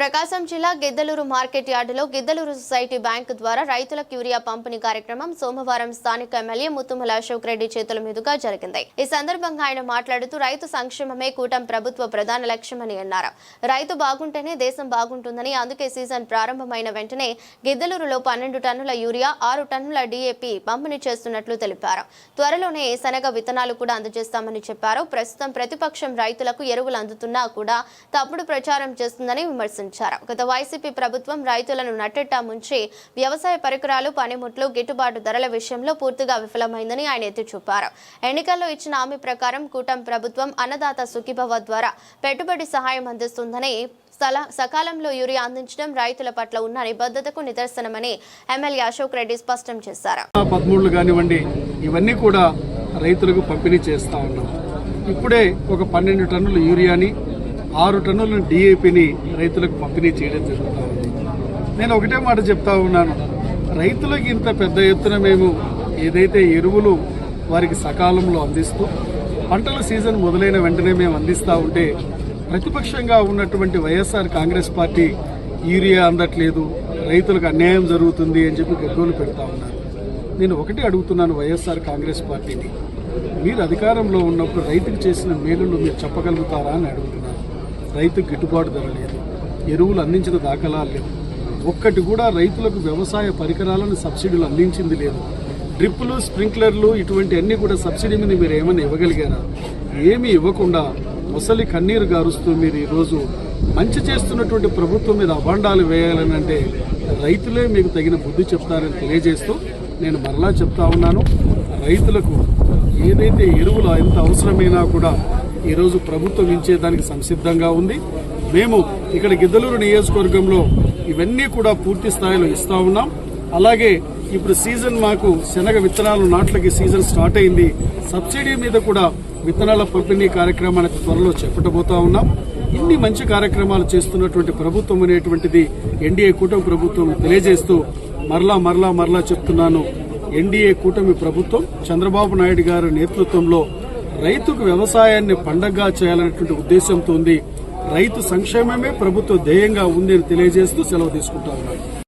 ప్రకాశం జిల్లా గిద్దలూరు మార్కెట్ యార్డులో Giddalur society bank ద్వారా రైతులకు యూరియా పంపిణీ కార్యక్రమం సోమవారం స్థానిక ఎమ్మెల్యే ముత్తుమల అశోక్ రెడ్డి చేతుల మీదుగా జరిగింది. ఈ సందర్భంగా ఆయన మాట్లాడుతూ రైతు సంక్షేమమే కూటమి ప్రభుత్వ ప్రధాన లక్ష్యమని అన్నారు. రైతు బాగుంటేనే దేశం బాగుంటుందని అందుకే సీజన్ ప్రారంభమైన వెంటనే గిద్దలూరులో పన్నెండు టన్నుల యూరియా ఆరు టన్నుల డీఏపీ పంపిణీ చేస్తున్నట్లు తెలిపారు. త్వరలోనే శనగ విత్తనాలు కూడా అందజేస్తామని చెప్పారు. ప్రస్తుతం ప్రతిపక్షం రైతులకు ఎరువులు అందుతున్నా కూడా తప్పుడు ప్రచారం చేస్తుందని విమర్శించారు. గత వైసీపీ ప్రభుత్వం రైతులను నట్టెట్టా ముంచి వ్యవసాయ పరికరాలు పనిముట్లు గిట్టుబాటు ధరల విషయంలో పూర్తిగా విఫలమైందని ఆయన ఎత్తి చూపారు ఎన్నికల్లో ఇచ్చిన హామీ ప్రకారం కూటమి ప్రభుత్వం అన్నదాత సుఖీభవ ద్వారా పెట్టుబడి సహాయం అందిస్తుందని స్థల సకాలంలో యూరియా అందించడం రైతుల పట్ల ఉన్న నిబద్ధతకు నిదర్శనమని ఎమ్మెల్యే అశోక్ రెడ్డి స్పష్టం చేశారు. పదమూడులు కానివ్వండి ఇవన్నీ కూడా రైతులకు పంపిణీ చేస్తా ఉన్నాం. ఇప్పుడే ఒక పన్నెండు టన్నుల యూరియాని ఆరు టన్నుల డిఏపిని రైతులకు పంపిణీ చేయడం జరుగుతూ ఉంది నేను ఒకటే మాట చెప్తా ఉన్నాను. రైతులకు ఇంత పెద్ద ఎత్తున మేము ఏదైతే ఎరువులు వారికి సకాలంలో అందిస్తూ పంటల సీజన్ మొదలైన వెంటనే మేము అందిస్తూ ఉంటే ప్రతిపక్షంగా ఉన్నటువంటి వైఎస్ఆర్ కాంగ్రెస్ పార్టీ యూరియా అందట్లేదు రైతులకు అన్యాయం జరుగుతుంది అని చెప్పి గగ్గోలు పెడతా ఉన్నారు. నేను ఒకటి అడుగుతున్నాను వైఎస్ఆర్ కాంగ్రెస్ పార్టీని. మీరు అధికారంలో ఉన్నప్పుడు రైతుకు చేసిన మేలును మీరు చెప్పగలుగుతారా అని అడుగుతున్నాను. రైతుకు గిట్టుబాటు ధర లేదు. ఎరువులు అందించిన దాఖలాలు లేవు. ఒక్కటి కూడా రైతులకు వ్యవసాయ పరికరాలను సబ్సిడీలు అందించింది లేదు. డ్రిప్పులు స్ప్రింక్లర్లు ఇటువంటి అన్ని కూడా సబ్సిడీ మీద మీరు ఏమైనా ఇవ్వగలిగారా? ఏమి ఇవ్వకుండా ముసలి కన్నీరు గారుస్తూ మీరు ఈరోజు మంచి చేస్తున్నటువంటి ప్రభుత్వం మీద అభాండాలు వేయాలని అంటే రైతులే మీకు తగిన బుద్ధి చెప్తారని తెలియజేస్తూ నేను మరలా చెప్తా ఉన్నాను. రైతులకు ఏదైతే ఎరువులు ఎంత అవసరమైనా కూడా ఈరోజు ప్రభుత్వం ఇచ్చేదానికి సంసిద్ధంగా ఉంది. మేము ఇక్కడ గిద్దలూరు నియోజకవర్గంలో ఇవన్నీ కూడా పూర్తి స్థాయిలో ఇస్తా ఉన్నాం. అలాగే ఇప్పుడు సీజన్ మాకు శనగ విత్తనాలు నాట్లకి సీజన్ స్టార్ట్ అయింది. సబ్సిడీ మీద కూడా విత్తనాల పంపిణీ కార్యక్రమానికి త్వరలో చెప్పటబోతా ఉన్నాం. ఇన్ని మంచి కార్యక్రమాలు చేస్తున్నటువంటి ప్రభుత్వం అనేటువంటిది ఎన్డీఏ కూటమి ప్రభుత్వం తెలియజేస్తూ మరలా మరలా మరలా చెప్తున్నాను. ఎన్డీఏ కూటమి ప్రభుత్వం చంద్రబాబు నాయుడు గారి నేతృత్వంలో రైతుకు వ్యవసాయాన్ని పండగగా చేయాలనేటువంటి ఉద్దేశంతో ఉంది. రైతు సంక్షేమమే ప్రభుత్వ ధ్యేయంగా ఉంది అని తెలియజేస్తూ సెలవు తీసుకుంటా ఉన్నాను